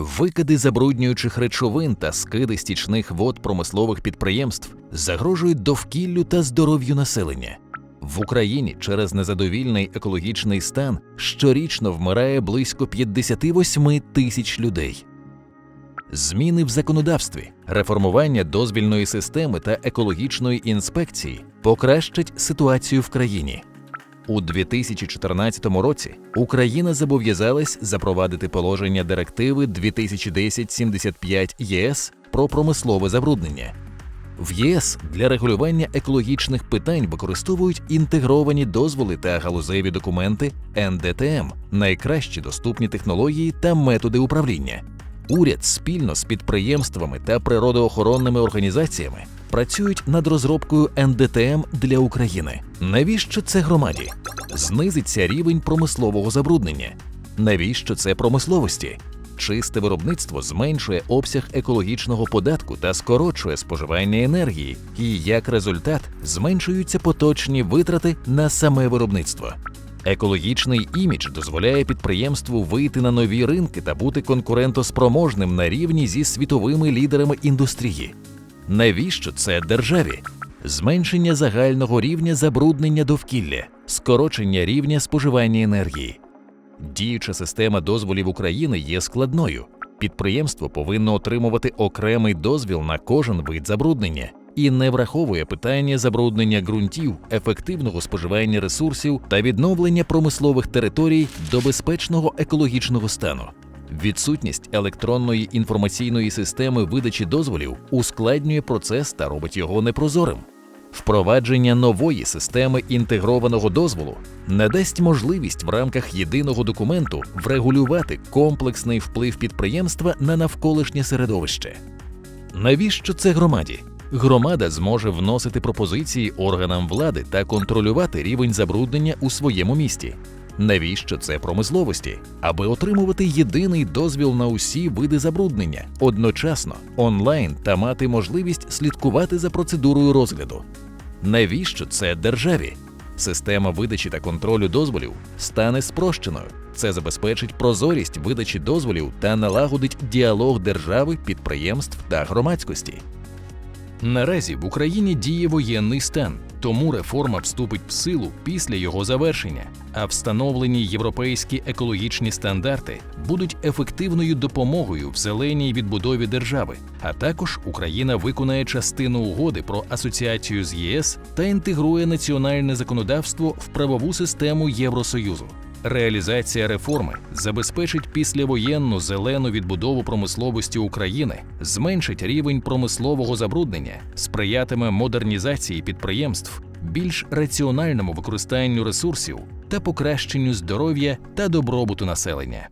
Викиди забруднюючих речовин та скиди стічних вод промислових підприємств загрожують довкіллю та здоров'ю населення. В Україні через незадовільний екологічний стан щорічно вмирає близько 58 тисяч людей. Зміни в законодавстві, реформування дозвільної системи та екологічної інспекції покращать ситуацію в країні. У 2014 році Україна зобов'язалась запровадити положення директиви 2010-75 ЄС про промислове забруднення. В ЄС для регулювання екологічних питань використовують інтегровані дозволи та галузеві документи НДТМ, найкращі доступні технології та методи управління. Уряд спільно з підприємствами та природоохоронними організаціями працюють над розробкою НДТМ для України. Навіщо це громаді? Знизиться рівень промислового забруднення. Навіщо це промисловості? Чисте виробництво зменшує обсяг екологічного податку та скорочує споживання енергії, і як результат зменшуються поточні витрати на саме виробництво. Екологічний імідж дозволяє підприємству вийти на нові ринки та бути конкурентоспроможним на рівні зі світовими лідерами індустрії. Навіщо це державі? Зменшення загального рівня забруднення довкілля, скорочення рівня споживання енергії. Діюча система дозволів України є складною. Підприємство повинно отримувати окремий дозвіл на кожен вид забруднення і не враховує питання забруднення ґрунтів, ефективного споживання ресурсів та відновлення промислових територій до безпечного екологічного стану. Відсутність електронної інформаційної системи видачі дозволів ускладнює процес та робить його непрозорим. Впровадження нової системи інтегрованого дозволу надасть можливість в рамках єдиного документу врегулювати комплексний вплив підприємства на навколишнє середовище. Навіщо це громаді? Громада зможе вносити пропозиції органам влади та контролювати рівень забруднення у своєму місті. Навіщо це промисловості? Аби отримувати єдиний дозвіл на усі види забруднення одночасно, онлайн та мати можливість слідкувати за процедурою розгляду. Навіщо це державі? Система видачі та контролю дозволів стане спрощеною. Це забезпечить прозорість видачі дозволів та налагодить діалог держави, підприємств та громадськості. Наразі в Україні діє воєнний стан, тому реформа вступить в силу після його завершення, а встановлені європейські екологічні стандарти будуть ефективною допомогою в зеленій відбудові держави. А також Україна виконає частину угоди про асоціацію з ЄС та інтегрує національне законодавство в правову систему Євросоюзу. Реалізація реформи забезпечить післявоєнну зелену відбудову промисловості України, зменшить рівень промислового забруднення, сприятиме модернізації підприємств, більш раціональному використанню ресурсів та покращенню здоров'я та добробуту населення.